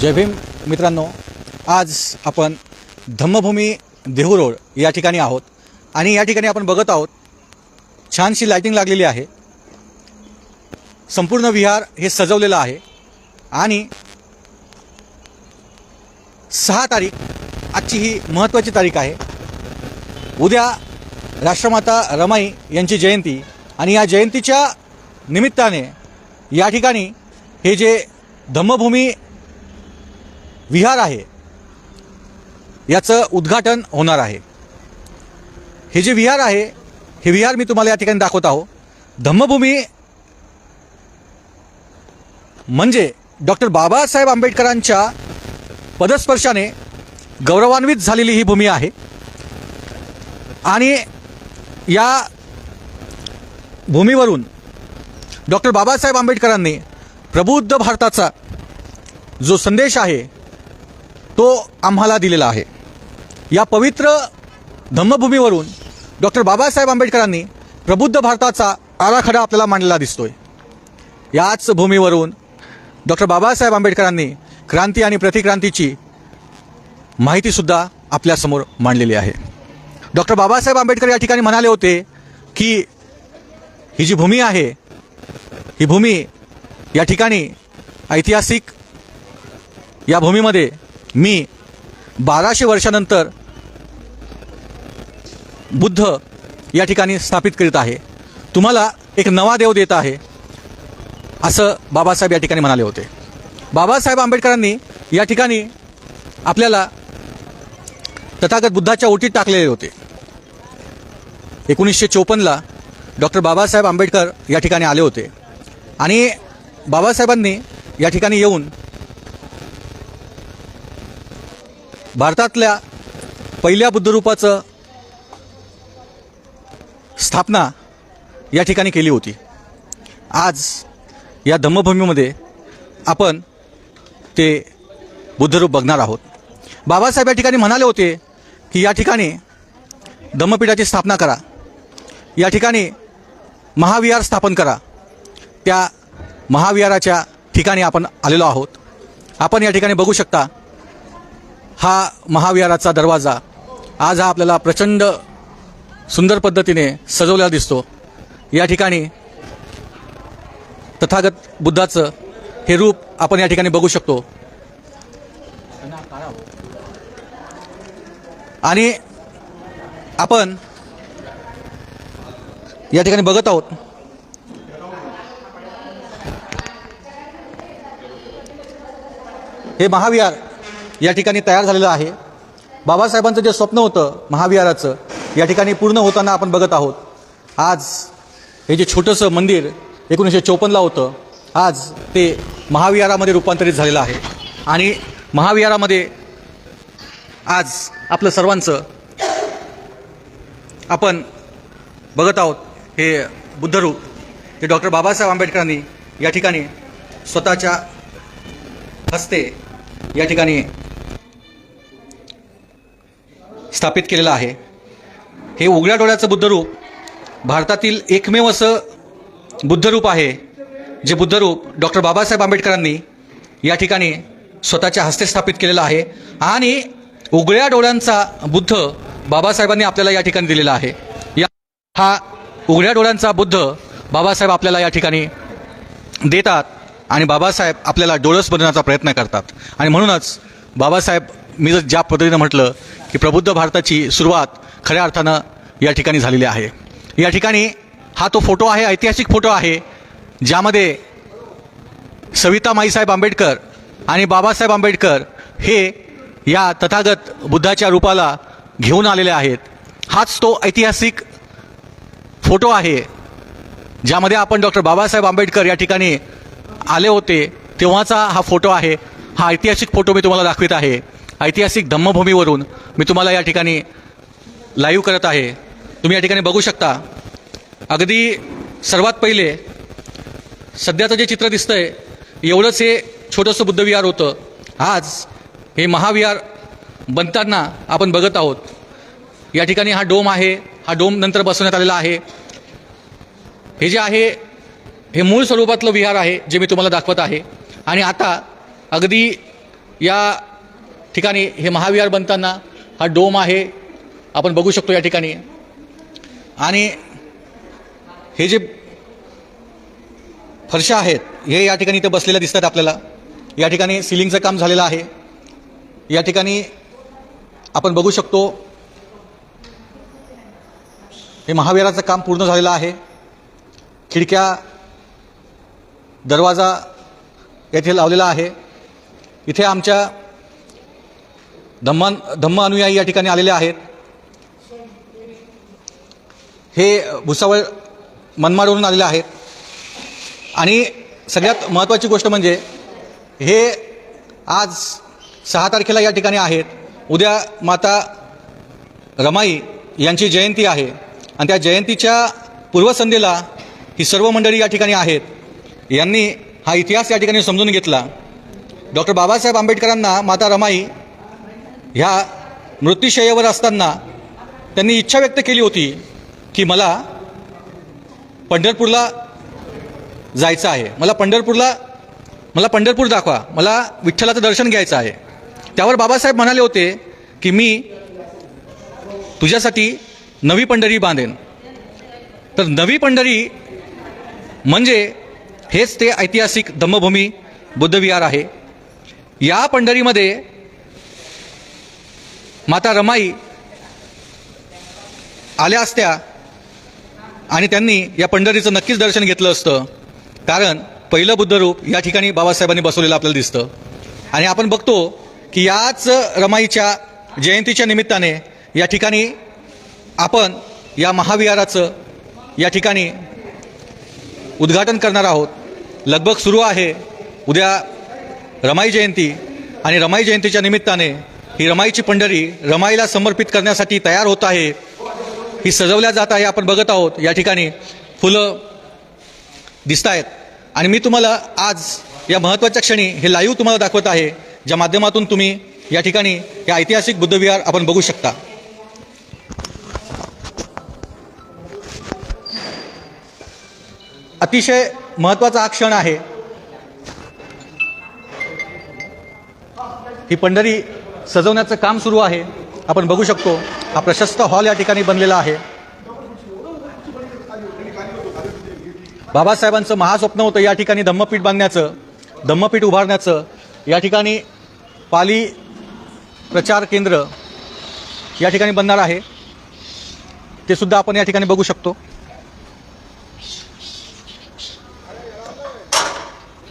जय भीम. मित्रांनो आज आपण धम्मभूमी देहू रोड या ठिकाणी आहोत आणि या ठिकाणी आपण बघत आहोत छानशी लायटिंग लागलेली आहे. संपूर्ण विहार हे सजवलेलं आहे. आणि सहा तारीख आजची ही महत्त्वाची तारीख आहे. उद्या राष्ट्रमाता रमाई यांची जयंती आणि या जयंतीच्या निमित्ताने या ठिकाणी हे जे धम्मभूमी विहार आहे. याचं उद्घाटन होणार आहे. हे जे विहार आहे हे विहार मी तुम्हाला या ठिकाणी दाखवत आहो. धम्मभूमी म्हणजे डॉक्टर बाबासाहेब आंबेडकरांच्या पदस्पर्शाने गौरवान्वित झालेली ही भूमी आहे. आणि या भूमीवरून डॉक्टर बाबासाहेब आंबेडकरांनी प्रबुद्ध भारताचा जो संदेश आहे तो आम्हाला दिलेला आहे. या पवित्र धम्मभूमीवरून डॉक्टर बाबासाहेब आंबेडकरांनी प्रबुद्ध भारताचा आराखडा आपल्याला मांडलेला दिसतोय. याच भूमीवरून डॉक्टर बाबासाहेब आंबेडकरांनी क्रांती आणि प्रतिक्रांतीची माहितीसुद्धा आपल्यासमोर मांडलेली आहे. डॉक्टर बाबासाहेब आंबेडकर या ठिकाणी म्हणाले होते की ही जी भूमी आहे ही भूमी या ठिकाणी ऐतिहासिक या भूमीमध्ये मी बाराशे वर्षानंतर बुद्ध या ठिकाणी स्थापित करीत आहे. तुम्हाला एक नवा देव देत आहे असं बाबासाहेब या ठिकाणी म्हणाले होते. बाबासाहेब आंबेडकरांनी या ठिकाणी आपल्याला तथागत बुद्धाच्या ओटीत टाकलेले होते. एकोणीसशे चोपन्नला डॉक्टर बाबासाहेब आंबेडकर या ठिकाणी आले होते. आणि बाबासाहेबांनी या ठिकाणी येऊन भारतातल्या पहिल्या बुद्धरूपाचं स्थापना या ठिकाणी केली होती. आज या धम्मभूमीमध्ये आपण ते बुद्धरूप बघणार आहोत. बाबासाहेब या ठिकाणी म्हणाले होते की या ठिकाणी धम्मपीठाची स्थापना करा. या ठिकाणी महाविहार स्थापन करा. त्या महाविहाराच्या ठिकाणी आपण आलेलो आहोत. आपण या ठिकाणी बघू शकता हा महाविहाराचा दरवाजा आज हा आपल्याला प्रचंड सुंदर पद्धतीने सजवलेला दिसतो. या ठिकाणी तथागत बुद्धाचं हे रूप आपण या ठिकाणी बघू शकतो. आणि आपण या ठिकाणी बघत आहोत. हे महाविहार या ठिकाणी तयार झालेलं आहे. बाबासाहेबांचं जे स्वप्न होतं महाविहाराचं या ठिकाणी पूर्ण होताना आपण बघत आहोत. आज हे जे छोटंसं मंदिर एकोणीसशे चोपन्नला होतं आज ते महाविहारामध्ये रूपांतरित झालेलं आहे. आणि महाविहारामध्ये आज आपलं सर्वांचं आपण बघत आहोत हे बुद्धरूप हे डॉक्टर बाबासाहेब आंबेडकरांनी या ठिकाणी स्वतःच्या हस्ते या ठिकाणी स्थापित केलेलं आहे. हे उघड्या डोळ्याचं बुद्धरूप भारतातील एकमेव असं बुद्धरूप आहे जे बुद्धरूप डॉक्टर बाबासाहेब आंबेडकरांनी या ठिकाणी स्वतःच्या हस्ते स्थापित केलेलं आहे आणि उघड्या डोळ्यांचा बुद्ध बाबासाहेबांनी आपल्याला या ठिकाणी दिलेला आहे. या हा उघड्या डोळ्यांचा बुद्ध बाबासाहेब आपल्याला या ठिकाणी देतात आणि बाबासाहेब आपल्याला डोळस बनवण्याचा प्रयत्न करतात. आणि म्हणूनच बाबासाहेब मी जर ज्या पद्धतीनं म्हटलं की प्रबुद्ध भारताची सुरुवात खऱ्या अर्थानं या ठिकाणी झालेली आहे. या ठिकाणी हा तो फोटो आहे ऐतिहासिक फोटो आहे ज्यामध्ये सविता माईसाहेब आंबेडकर आणि बाबासाहेब आंबेडकर हे या तथागत बुद्धाच्या रूपाला घेऊन आलेले आहेत. हाच तो ऐतिहासिक फोटो आहे ज्यामध्ये आपण डॉक्टर बाबासाहेब आंबेडकर या ठिकाणी आले होते तेव्हाचा हा फोटो आहे. हा ऐतिहासिक फोटो मी तुम्हाला दाखवित आहे. ऐतिहासिक धम्मभूमीवरून मी तुम्हाला या ठिकाणी लाईव्ह करत आहे. तुम्ही या ठिकाणी बघू शकता. अगदी सर्वात पहिले सध्याचं जे चित्र दिसतं आहे एवढंच हे छोटंसं बुद्धविहार होतं. आज हे महाविहार बनताना आपण बघत आहोत. या ठिकाणी हा डोम आहे. हा डोम नंतर बसवण्यात आलेला आहे. हे जे आहे हे मूळ स्वरूपातलं विहार आहे जे मी तुम्हाला दाखवत आहे. आणि आता अगदी या ठिकाणी हे महाविहार बनताना हा डोम आहे आपण बघू शकतो या ठिकाणी. आणि हे जे फरशा आहेत हे या ठिकाणी इथे बसलेल्या दिसतात आपल्याला. या ठिकाणी सिलिंगचं काम झालेलं आहे. या ठिकाणी आपण बघू शकतो हे महाविहाराचं काम पूर्ण झालेलं आहे. खिडक्या दरवाजा येथे लावलेला आहे. इथे आमच्या धम्मान धम्म अनुयायी या ठिकाणी आलेले आहेत. हे भुसावळ मनमाडवरून आलेले आहेत. आणि सगळ्यात महत्त्वाची गोष्ट म्हणजे हे आज सहा तारखेला या ठिकाणी आहेत. उद्या माता रमाई यांची जयंती आहे. आणि त्या जयंतीच्या पूर्वसंध्येला ही सर्व मंडळी या ठिकाणी आहेत. यांनी हा इतिहास या ठिकाणी समजून घेतला. डॉक्टर बाबासाहेब आंबेडकरांना माता रमाई ह्या मृत्यूशय्यावर असताना त्यांनी इच्छा व्यक्त केली होती की मला पंढरपूरला जायचं आहे. मला पंढरपूरला मला पंढरपूर दाखवा. मला विठ्ठलाचं दर्शन घ्यायचं आहे. त्यावर बाबासाहेब म्हणाले होते की मी तुझ्यासाठी नवी पंढरी बांधेन. तर नवी पंढरी म्हणजे हेच ते ऐतिहासिक धम्मभूमी बुद्धविहार आहे. या पंढरीमध्ये माता रमाई आल्या असत्या आणि त्यांनी या पंढरीचं नक्कीच दर्शन घेतलं असतं. कारण पहिलं बुद्धरूप या ठिकाणी बाबासाहेबांनी बसवलेलं आपल्याला दिसतं. आणि आपण बघतो की याच रमाईच्या जयंतीच्या निमित्ताने या ठिकाणी आपण या महाविहाराचं या ठिकाणी उद्घाटन करणार आहोत. लगभग सुरू आहे उद्या रमाई जयंती आणि रमाई जयंतीच्या निमित्ताने ही रमाईची पंढरी रमाईला समर्पित करण्यासाठी तयार होत आहे. ही सजवल्या जात आहे आपण बघत आहोत. या ठिकाणी फुलं दिसत आहेत आणि मी तुम्हाला आज या महत्त्वाच्या क्षणी हे लाईव्ह तुम्हाला दाखवत आहे ज्या माध्यमातून तुम्ही या ठिकाणी हे ऐतिहासिक बुद्धविहार आपण बघू शकता. अतिशय महत्त्वाचा हा क्षण आहे. ही पंढरी सजवण्याचं काम सुरू आहे. आपण बघू शकतो हा प्रशस्त हॉल या ठिकाणी बनलेला आहे. बाबासाहेबांचं महास्वप्न होतं या ठिकाणी धम्मपीठ बांधण्याचं धम्मपीठ उभारण्याचं. या ठिकाणी पाली प्रचार केंद्र या ठिकाणी बनणार आहे. ते सुद्धा आपण या ठिकाणी बघू शकतो.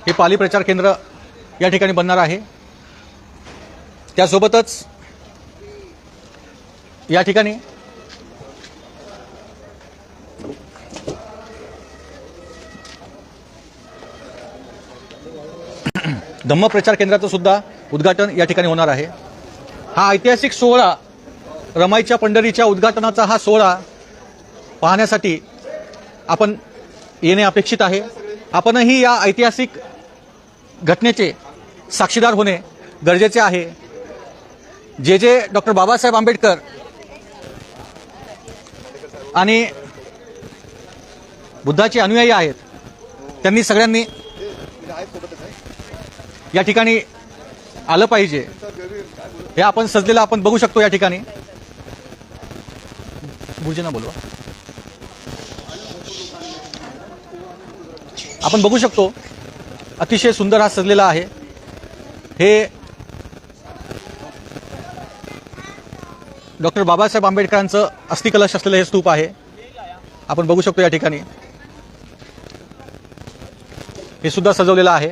हे पाली प्रचार केंद्र या ठिकाणी बनणार आहे. त्यासोबतच या ठिकाणी धम्म प्रचार केंद्राचं सुद्धा उद्घाटन या ठिकाणी होणार आहे. हा ऐतिहासिक सोहळा रमाईच्या पंढरीच्या उद्घाटनाचा हा सोहळा पाहण्यासाठी आपण येणे अपेक्षित आहे. आपणही या ऐतिहासिक घटनेचे साक्षीदार होणे गरजेचे आहे. जे जे डॉक्टर बाबासाहेब आंबेडकर आणि बुद्धाचे अनुयायी आहेत त्यांनी सगळ्यांनी या ठिकाणी आलं पाहिजे. हे आपण सजलेलं आपण बघू शकतो या ठिकाणी. गुरुजींना बोलवा. आपण बघू शकतो अतिशय सुंदर हा सजलेला आहे. हे डॉक्टर बाबासाहेब आंबेडकरांचं अस्थिकलश असलेलं हे स्तूप आहे. आपण बघू शकतो या ठिकाणी. हे सुद्धा सजवलेलं आहे.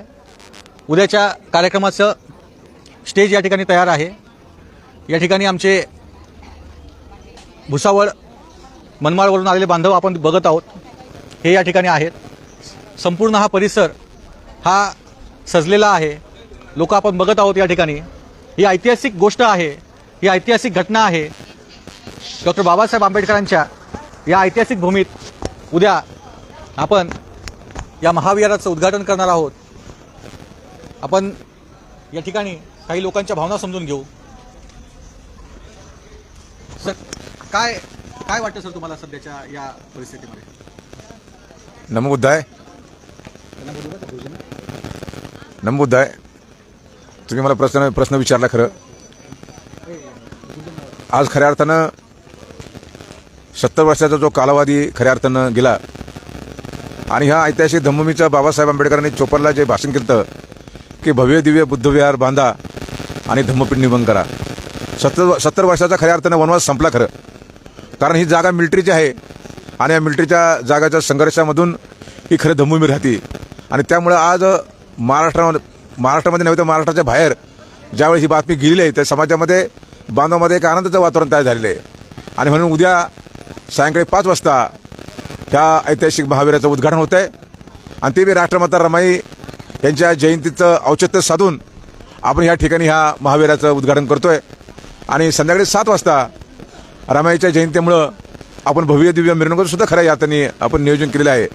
उद्याच्या कार्यक्रमाचं स्टेज या ठिकाणी तयार आहे. या ठिकाणी आमचे भुसावळ मनमाडवरून आलेले बांधव आपण बघत आहोत. हे या ठिकाणी आहेत. संपूर्ण हा परिसर हा सजलेला आहे. लोक आपण बघत आहोत या ठिकाणी. ही ऐतिहासिक गोष्ट आहे. ही ऐतिहासिक घटना आहे. डॉक्टर बाबासाहेब आंबेडकरांच्या या ऐतिहासिक भूमीत उद्या आपण या महाविहाराचं उद्घाटन करणार आहोत. आपण या ठिकाणी काही लोकांच्या भावना समजून घेऊ. सर काय काय वाटतं सर तुम्हाला सध्याच्या या परिस्थितीमध्ये? नमो बुद्धाय नमो बुद्धाय तुम्ही मला प्रश्न प्रश्न विचारला खरं. आज खऱ्या अर्थानं सत्तर वर्षाचा जो कालावधी खऱ्या अर्थानं गेला आणि ह्या ऐतिहासिक धम्मभूमीच्या बाबासाहेब आंबेडकरांनी चोपरला जे भाषण केलं की भव्य दिव्य बुद्धविहार बांधा आणि धम्मपिंड निर्माण करा. सत्तर सत्तर वर्षाचा खऱ्या अर्थानं वनवास संपला खरं. कारण ही जागा मिलिटरीची आहे आणि या मिलिटरीच्या जागाच्या संघर्षामधून ही खरं धम्मभूमी राहते. आणि त्यामुळं आज महाराष्ट्रामध्ये महाराष्ट्रामध्ये नव्हे तर महाराष्ट्राच्या बाहेर ज्यावेळी ही बातमी गेलेली आहे त्या समाजामध्ये बांधवामध्ये एक आनंदाचं वातावरण तयार झालेलं आहे. आणि म्हणून उद्या सायंकाळी पाच वाजता ह्या ऐतिहासिक महावीराचं उद्घाटन होत आहे आणि ते बी राष्ट्रमाता रमाई यांच्या जयंतीचं औचित्य साधून आपण ह्या ठिकाणी ह्या महावीराचं उद्घाटन करतोय. आणि संध्याकाळी सात वाजता रमाईच्या जयंतीमुळं आपण भव्य दिव्य मिरवणुकीचं सुद्धा खऱ्या यातनी आपण नियोजन केलेलं आहे.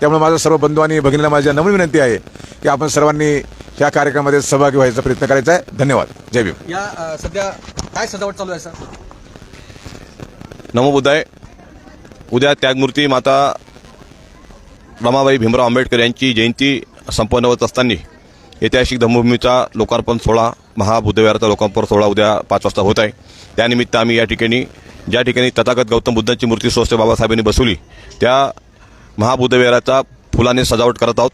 त्यामुळे माझा सर्व बंधू आणि भगिनीला माझ्या नवीन विनंती आहे की आपण सर्वांनी ह्या कार्यक्रमामध्ये सहभागी व्हायचा प्रयत्न करायचा आहे. धन्यवाद. जय भीम. या अ, सध्या काय सजावट चालू आहे सर? नमो बुद्धाय. उद्या त्यागमूर्ती माता रमाबाई भीमराव आंबेडकर यांची जयंती संपन्न होत असताना ऐतिहासिक धम्मभूमीचा लोकार्पण सोहळा महाबुद्धविहाराचा लोकार्पण सोहळा उद्या पाच वाजता होत आहे. त्यानिमित्त आम्ही या ठिकाणी ज्या ठिकाणी तथागत गौतम बुद्धांची मूर्ती स्वस्त बाबासाहेबांनी बसवली त्या महाबुद्धविहाराचा फुलाने सजावट करत आहोत.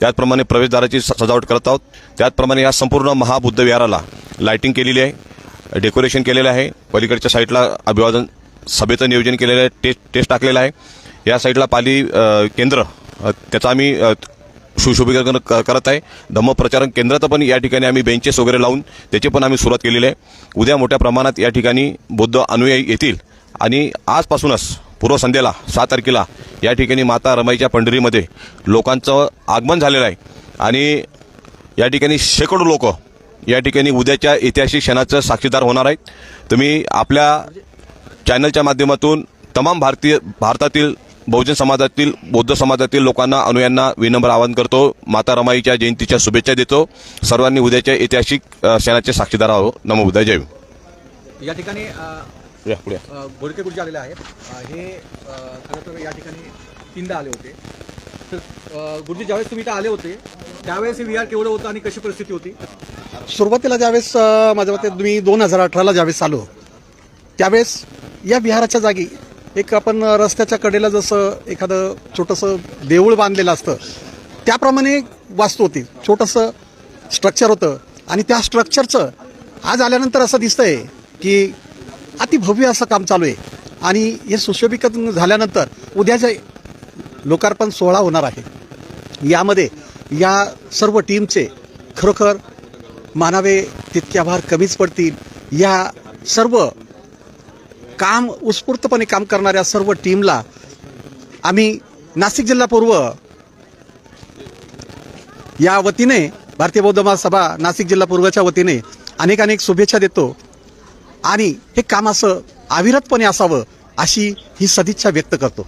त्याचप्रमाणे प्रवेशद्वाराची सजावट करत आहोत. त्याचप्रमाणे या संपूर्ण महाबुद्ध विहाराला लायटिंग केलेली आहे. डेकोरेशन केलेलं आहे. पलीकडच्या साईडला अभिवादन सभेचं नियोजन केलेलं आहे. टेस्ट टेस्ट टाकलेलं आहे. या साईडला पाली केंद्र त्याचा आम्ही सुशोभीकरण करत आहे. धम्मप्रचारण केंद्राचं पण या ठिकाणी आम्ही बेंचेस वगैरे लावून त्याची पण आम्ही सुरुवात केलेली आहे. उद्या मोठ्या प्रमाणात या ठिकाणी बौद्ध अनुयायी येतील. आणि आजपासूनच पूर्वसंध्येला सहा तारखेला या ठिकाणी माता रमाईच्या पंढरीमध्ये लोकांचं आगमन झालेलं आहे. आणि या ठिकाणी शेकडो लोक या ठिकाणी उद्याच्या ऐतिहासिक क्षणाचं साक्षीदार होणार आहेत. तुम्ही आपल्या चॅनलच्या माध्यमातून तमाम भारतीय भारतातील बहुजन समाजातील बौद्ध समाजातील लोकांना अनुयांना विनम्र आवाहन करतो. माता रमाईच्या जयंतीच्या शुभेच्छा देतो. सर्वांनी उद्याच्या ऐतिहासिक क्षणाचे साक्षीदार आहो नमो बुद्धाय जय या ठिकाणी पुढे बोडके गुरुजी आलेले आहेत. हे खरं तर या ठिकाणी तीनदा आले होते. तर गुरुजी ज्यावेळेस तुम्ही इथं आले होते त्यावेळेस हे विहार केवढं होतं आणि कशी परिस्थिती होती? सुरुवातीला ज्यावेळेस माझ्या मते मी दोन हजार अठराला ज्यावेळेस आलो त्यावेळेस या विहाराच्या जागी एक आपण रस्त्याच्या कडेला जसं एखादं छोटंसं देऊळ बांधलेलं असतं त्याप्रमाणे वास्तू होती. छोटंसं स्ट्रक्चर होतं. आणि त्या स्ट्रक्चरचं आज आल्यानंतर असं दिसतंय की अतिभव्य असं काम चालू आहे. आणि हे सुशोभिकत झाल्यानंतर उद्याचा लोकार्पण सोहळा होणार आहे. यामध्ये या सर्व टीमचे खरोखर मानावे तितके आभार कमीच पडतील. या सर्व काम उत्स्फूर्तपणे काम करणाऱ्या सर्व टीमला आम्ही नाशिक जिल्हा पूर्व या वतीने भारतीय बौद्ध महासभा नाशिक जिल्हा पूर्वच्या वतीने अनेक अनेक शुभेच्छा देतो. आणि हे काम असं अविरतपणे असावं अशी ही सदिच्छा व्यक्त करतो.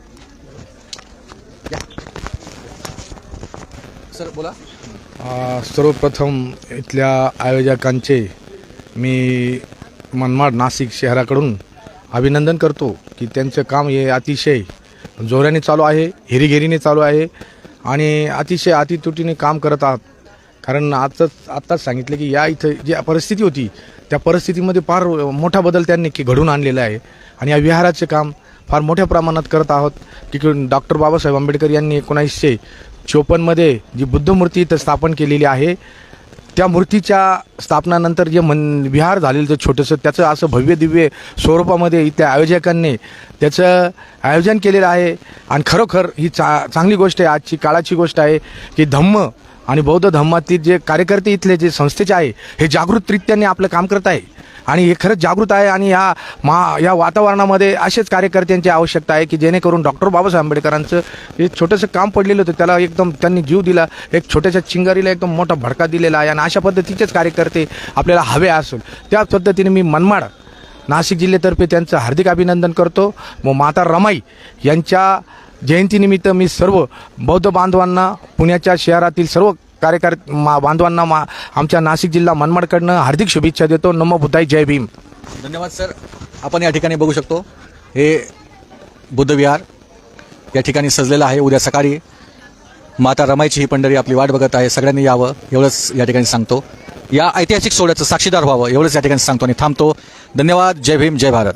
सर बोला. अ, सर्वप्रथम इथल्या आयोजकांचे मी मनमाड नाशिक शहराकडून अभिनंदन करतो की त्यांचं काम हे अतिशय जोराने चालू आहे हेरीघेरीने चालू आहे आणि अतिशय अतितुटीने काम करत आहात. कारण आताच आत्ताच सांगितलं की या इथं जी परिस्थिती होती त्या परिस्थितीमध्ये फार मोठा बदल त्यांनी की घडून आणलेला आहे. आणि या विहाराचे काम फार मोठ्या प्रमाणात करत आहोत की डॉक्टर बाबासाहेब आंबेडकर यांनी एकोणीसशे चोपन्नमध्ये जी बुद्धमूर्ती इथं स्थापन केलेली आहे त्या मूर्तीच्या स्थापनानंतर जे मन विहार झालेलं ते छोटंसं त्याचं असं भव्य दिव्य स्वरूपामध्ये इथल्या आयोजकांनी त्याचं आयोजन केलेलं आहे. आणि खरोखर ही चा चांगली गोष्ट आहे. आजची काळाची गोष्ट आहे की धम्म आणि बौद्ध धम्मातील जे कार्यकर्ते इथले जे संस्थेचे आहे हे जागृतरित्याने आपलं काम करत आहे. आणि हे खरंच जागृत आहे आणि या मा या वातावरणामध्ये असेच कार्यकर्त्यांची आवश्यकता आहे की जेणेकरून डॉक्टर बाबासाहेब आंबेडकरांचं हे छोटंसं काम पडलेलं होतं त्याला एकदम त्यांनी जीव दिला एक छोट्याशा चिंगारीला एकदम मोठा भडका दिलेला आहे आणि अशा पद्धतीचेच कार्यकर्ते आपल्याला हवे असून त्या पद्धतीने मी मनमाड नाशिक जिल्ह्यातर्फे त्यांचं हार्दिक अभिनंदन करतो. व माता रमाई यांच्या जयंतीनिमित्त मी सर्व बौद्ध बांधवांना पुण्याच्या शहरातील सर्व कार्यकार मा बांधवांना मा आमच्या नाशिक जिल्हा मनमाडकडनं हार्दिक शुभेच्छा देतो. नमो बुद्धाय जय भीम. धन्यवाद सर. आपण या ठिकाणी बघू शकतो हे बुद्धविहार या ठिकाणी सजलेलं आहे. उद्या सकाळी माता रमाईची ही पंढरी आपली वाट बघत आहे. सगळ्यांनी यावं एवढंच या ठिकाणी सांगतो. या ऐतिहासिक सोहळ्याचं साक्षीदार व्हावं एवढंच या ठिकाणी सांगतो आणि थांबतो. धन्यवाद जय भीम जय भारत.